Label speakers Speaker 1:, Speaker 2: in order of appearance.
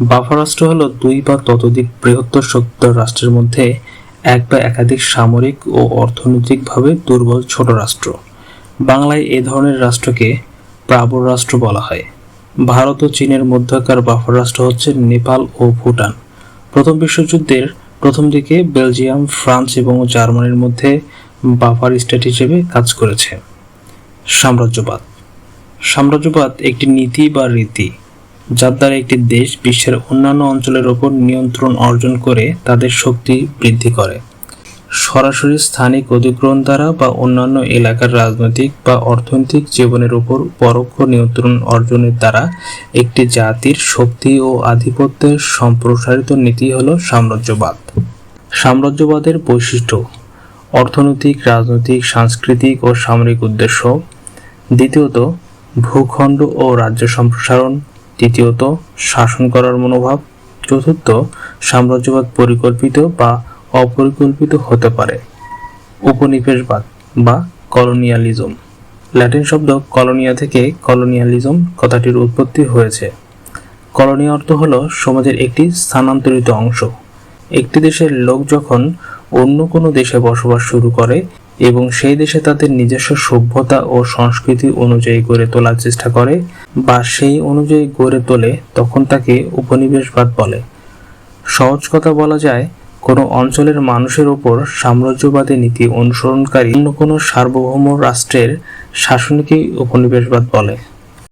Speaker 1: Buffer রাষ্ট্র হল দুই বা ততোধিক বৃহত্তর শক্তিধর রাষ্ট্রের মধ্যে এক বা একাধিক সামরিক ও অর্থনৈতিকভাবে দুর্বল ছোট রাষ্ট্র। বাংলায় এ ধরনের রাষ্ট্রকে প্রাবর রাষ্ট্র বলা হয়। ভারত ও চীনের মধ্যকার বাফার রাষ্ট্র হচ্ছে নেপাল ও ভুটান। প্রথম বিশ্বযুদ্ধের প্রথম দিকে বেলজিয়াম, ফ্রান্স এবং জার্মানির মধ্যে বাফার স্টেট হিসেবে কাজ করেছে। সাম্রাজ্যবাদ। সাম্রাজ্যবাদ একটি নীতি বা রীতি। যার দ্বারা একটি দেশ বিশ্বের অন্যান্য অঞ্চলের ওপর নিয়ন্ত্রণ অর্জন করে তাদের শক্তি বৃদ্ধি করে। সরাসরি স্থানিক অধিগ্রহণ দ্বারা বা অন্যান্য এলাকার রাজনৈতিক বা অর্থনৈতিক জীবনের উপর পরোক্ষ নিয়ন্ত্রণ অর্জনের দ্বারা একটি জাতির শক্তি ও আধিপত্যের সম্প্রসারিত নীতি হল সাম্রাজ্যবাদ। সাম্রাজ্যবাদের বৈশিষ্ট্য অর্থনৈতিক, রাজনৈতিক, সাংস্কৃতিক ও সামরিক উদ্দেশ্য। দ্বিতীয়ত, ভূখণ্ড ও রাজ্য সম্প্রসারণ। তৃতীয়ত, শাসন করার মনোভাব। চতুর্থ, সাম্রাজ্যবাদ পরিকল্পিত বা অপরিকল্পিত হতে পারে। উপনিবেশবাদ বা কলোনিয়ালিজম। ল্যাটিন শব্দ কলোনিয়া থেকে কলোনিয়ালিজম কথাটির উৎপত্তি হয়েছে। কলোনি অর্থ হল সমাজের একটি স্থানান্তরিত অংশ। একটি দেশের লোক যখন অন্য কোনো দেশে বসবাস শুরু করে এবং সেই দেশে তাদের নিজস্ব সভ্যতা ও সংস্কৃতি অনুযায়ী গড়ে তোলার চেষ্টা করে বা সেই অনুযায়ী গড়ে তোলে তখন তাকে উপনিবেশবাদ বলে। সহজ কথা বলা যায়, কোনো অঞ্চলের মানুষের ওপর সাম্রাজ্যবাদী নীতি অনুসরণকারী অন্য কোনো সার্বভৌম রাষ্ট্রের শাসনকেই উপনিবেশবাদ বলে।